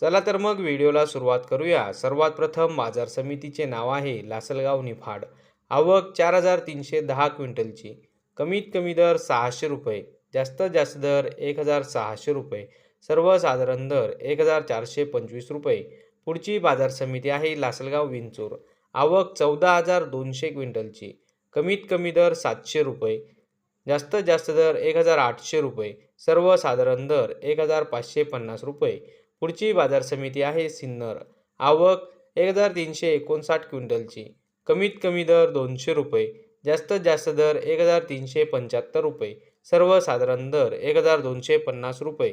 चला तर मग व्हिडिओला सुरुवात करूया. सर्वात प्रथम बाजार समितीचे नाव आहे लासलगाव निफाड. आवक चार हजार तीनशे दहा क्विंटलची. कमीत कमी दर सहाशे रुपये. जास्तीत जास्त दर एक हजार सहाशे रुपये. सर्वसाधारण दर एक हजार चारशे पंचवीस रुपये. पुढची बाजार समिती आहे लासलगाव विंचूर. आवक चौदा हजार दोनशे क्विंटलची. कमीत कमी दर सातशे रुपये. जास्तीत जास्त दर एक हजार आठशे रुपये. सर्वसाधारण दर एक हजार पाचशे पन्नास रुपये. पुढची बाजार समिती आहे सिन्नर. आवक एक हजार तीनशे एकोणसाठ क्विंटलची. कमीत कमी दर दोनशे रुपये. जास्तीत जास्त दर एक हजार तीनशे पंच्याहत्तर रुपये. सर्वसाधारण दर एक हजार दोनशे पन्नास रुपये.